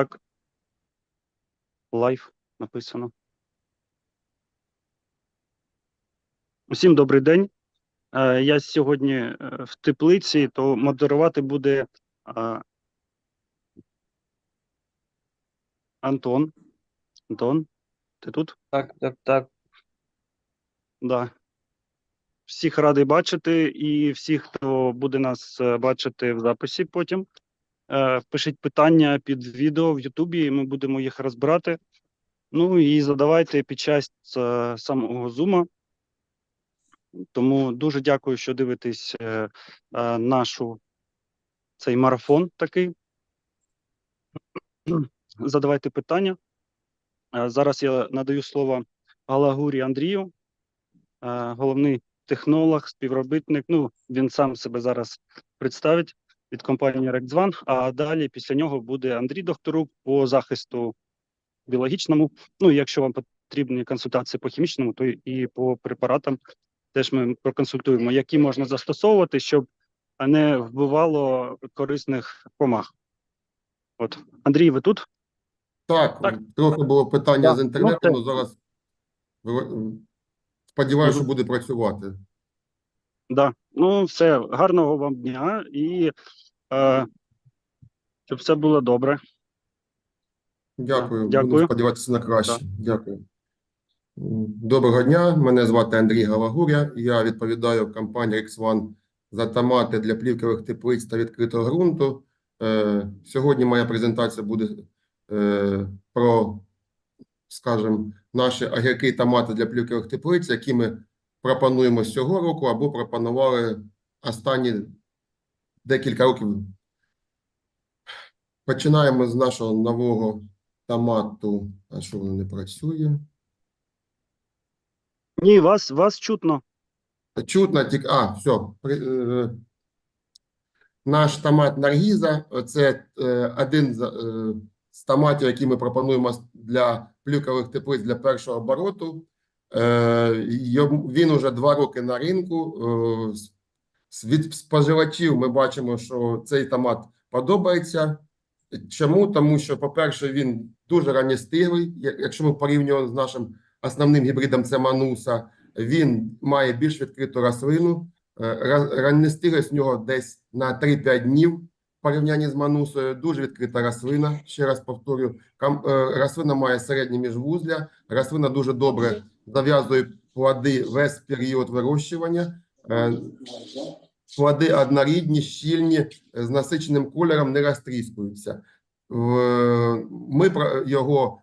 Так. Лайф написано. Усім добрий день. Е, Я сьогодні е, в теплиці, то модерувати буде е, Антон. Антон, ти тут? Так, так, так. Да. Всіх радий бачити, і всіх, хто буде нас бачити в записі потім. Е, Пишіть питання під відео в Ютубі, і ми будемо їх розбирати. Ну і задавайте під час е, самого зума. Тому дуже дякую, що дивитесь е, нашу цей марафон такий. Задавайте питання. Зараз я надаю слово Галагурі Андрію, головний технолог, співробітник. Ну, він сам себе зараз представить від компанії RectZwan, а далі після нього буде Андрій Докторук по захисту біологічному. Ну, якщо вам потрібні консультації по хімічному, то і по препаратам теж ми проконсультуємо, які можна застосовувати, щоб не вбивало корисних комах. От, Андрій, ви тут? Так, Так. трохи було питання Так, з ну, інтернетом, але зараз сподіваюся, що буде працювати. Да. Ну, все, гарного вам дня і е, щоб все було добре. Дякую. Дякую. Буду сподіватися на краще. Так. Дякую. Доброго дня. Мене звати Андрій Галагуря. Я відповідаю в компанії X1 за томати для плівкових теплиць та відкритого ґрунту. Е, Сьогодні моя презентація буде е, про, скажімо, наші огірки і томати для плівкових теплиць, які ми пропонуємо з цього року або пропонували останні декілька років. Починаємо з нашого нового томату. А що воно не працює? Ні, вас, вас чутно. Чутно тільки. А, все. Наш томат Наргіза це е, один з, е, томатів, які ми пропонуємо для плюкових теплиць для першого обороту. Е, Він уже два роки на ринку. Е, Від споживачів ми бачимо, що цей томат подобається. Чому? Тому що, по-перше, він дуже ранньостиглий. Якщо ми порівнюємо з нашим основним гібридом, це Мануса, він має більш відкриту рослину. Е, ра- в нього десь на 3-5 днів в порівнянні з Манусою. Дуже відкрита рослина. Ще раз повторю, рослина має середнє міжвузля. Рослина дуже добре зав'язує плоди весь період вирощування. Е, Плоди однорідні, щільні, з насиченим кольором, не розтріскуються. Ми його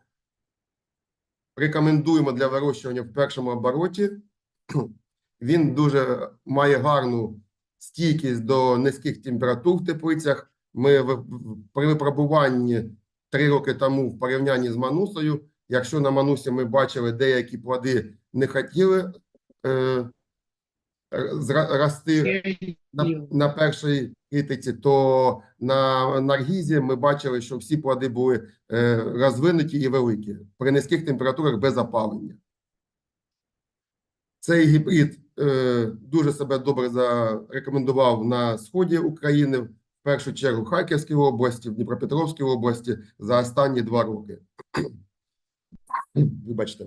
рекомендуємо для вирощування в першому обороті. Він дуже має гарну стійкість до низьких температур в теплицях. Ми при випробуванні три роки тому в порівнянні з манусою, якщо на манусі ми бачили деякі плоди не хотіли е, рости на, на першій критиці, то на наргізі ми бачили, що всі плоди були е, розвинуті і великі при низьких температурах без опалення. Цей гібрид е, дуже себе добре зарекомендував на сході України, в першу чергу в Харківській області, в Дніпропетровській області за останні два роки. Вибачте.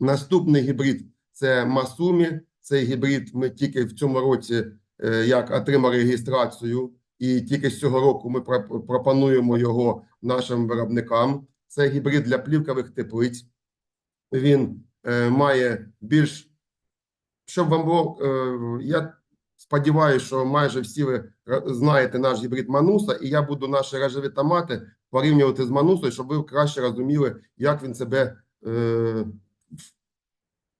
Наступний гібрид це Масумі. Цей гібрид ми тільки в цьому році е, як отримали реєстрацію, і тільки з цього року ми пропонуємо його нашим виробникам. Це гібрид для плівкових теплиць. Він е, має більш, щоб вам було, е, я сподіваюся, що майже всі ви знаєте наш гібрид Мануса, і я буду наші рожеві томати порівнювати з Манусою, щоб ви краще розуміли, як він себе е,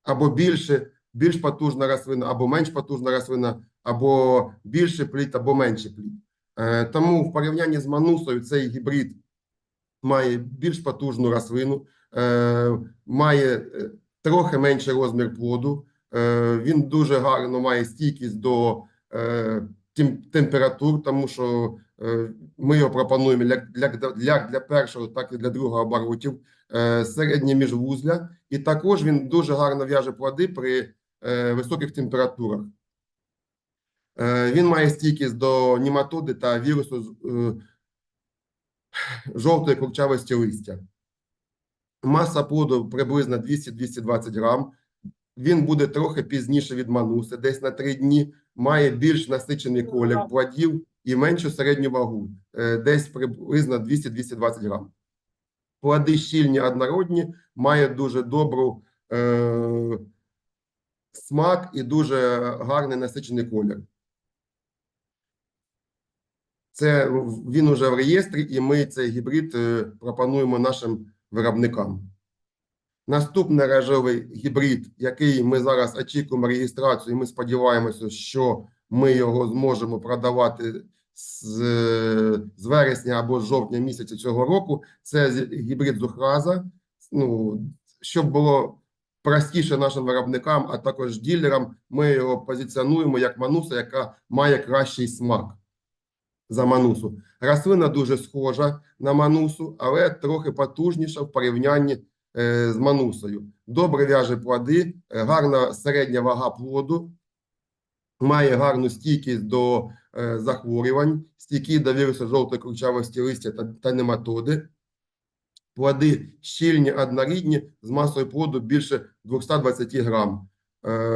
або більше, більш потужна рослина, або менш потужна рослина, або більше плід, або менше плід. Е, Тому в порівнянні з Манусою цей гібрид має більш потужну рослину, е, має е, трохи менший розмір плоду. Е, Він дуже гарно має стійкість до е, температур, тому що е, ми його пропонуємо як для, для, для першого, так і для другого оборотів середнє міжвузля, і також він дуже гарно в'яже плоди при високих температурах. Він має стійкість до німатоди та вірусу жовтої курчавості листя. Маса плоду приблизно 200-220 грам. Він буде трохи пізніше від мануси, десь на 3 дні. Має більш насичений колір плодів і меншу середню вагу, е, десь приблизно 200-220 грам. Плоди щільні однородні, має дуже добру е, смак і дуже гарний насичений колір. Це він уже в реєстрі, і ми цей гібрид е, пропонуємо нашим виробникам. Наступний рожевий гібрид, який ми зараз очікуємо реєстрацію, і ми сподіваємося, що ми його зможемо продавати з, з вересня або з жовтня місяця цього року. Це гібрид Зухраза. Ну, щоб було простіше нашим виробникам, а також ділерам, ми його позиціонуємо як мануса, яка має кращий смак за манусу. Рослина дуже схожа на манусу, але трохи потужніша в порівнянні з манусою. Добре в'яже плоди, е, гарна середня вага плоду, має гарну стійкість до е, захворювань, стійкий до вірусу жовтої кручавості листя та, та нематоди. Плоди щільні, однорідні, з масою плоду більше 220 грам. Е,